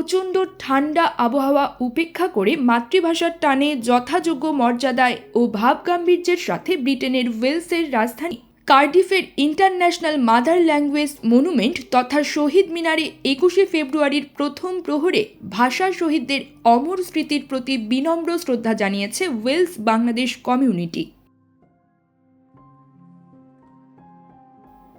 প্রচণ্ড ঠান্ডা আবহাওয়া উপেক্ষা করে মাতৃভাষার টানে যথাযোগ্য মর্যাদায় ও ভাবগাম্ভীর্যের সাথে ব্রিটেনের ওয়েলসের রাজধানী কার্ডিফের ইন্টারন্যাশনাল মাদার ল্যাঙ্গুয়েজ মনুমেন্ট তথা শহীদ মিনারে একুশে ফেব্রুয়ারির প্রথম প্রহরে ভাষা শহীদদের অমর স্মৃতির প্রতি বিনম্র শ্রদ্ধা জানিয়েছে Wales Bangladesh community.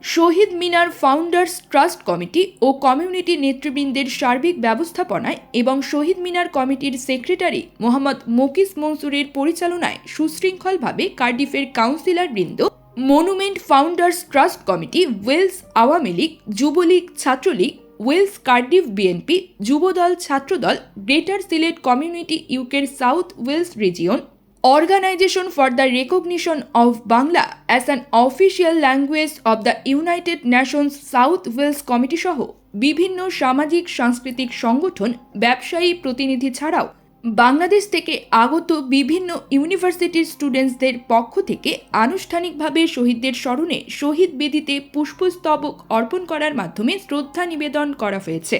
Shaheed Minar founders trust committee ও কমিউনিটি নেতৃবৃন্দের সার্বিক ব্যবস্থাপনায় এবং শহীদ মিনার কমিটির সেক্রেটারি মোহাম্মদ মকিস মনসুরের পরিচালনায় সুশৃঙ্খলভাবে কার্ডিফের কাউন্সিলর বৃন্দ, monument founders trust committee, Wales Awami League, Jubo League Chhatra League, Wales Cardiff BNP, Jubo Dal Chhatra Dal, greater Sylhet community ইউকের south Wales region Organization for the Recognition of Bangla as an Official language of the united Nations সাউথ Wales committee সহ বিভিন্ন সামাজিক, সাংস্কৃতিক সংগঠন, ব্যবসায়ী প্রতিনিধি ছাড়াও বাংলাদেশ থেকে আগত বিভিন্ন ইউনিভার্সিটির স্টুডেন্টসদের পক্ষ থেকে আনুষ্ঠানিকভাবে শহীদদের স্মরণে শহীদ বেদিতে পুষ্পস্তবক অর্পণ করার মাধ্যমে শ্রদ্ধা নিবেদন করা হয়েছে।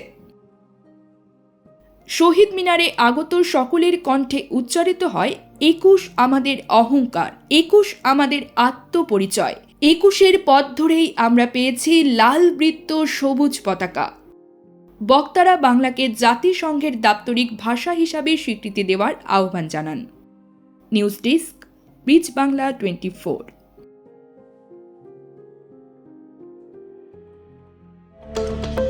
শহীদ মিনারে আগত সকলের কণ্ঠে উচ্চারিত হয়, একুশ আমাদের অহংকার, একুশ আমাদের আত্মপরিচয়, একুশের পথ ধরেই আমরা পেয়েছি লাল বৃত্ত সবুজ পতাকা। বক্তারা বাংলাকে জাতিসংঘের দাপ্তরিক ভাষা হিসাবে স্বীকৃতি দেওয়ার আহ্বান জানান। News desk bridge Bangla twenty four. thank you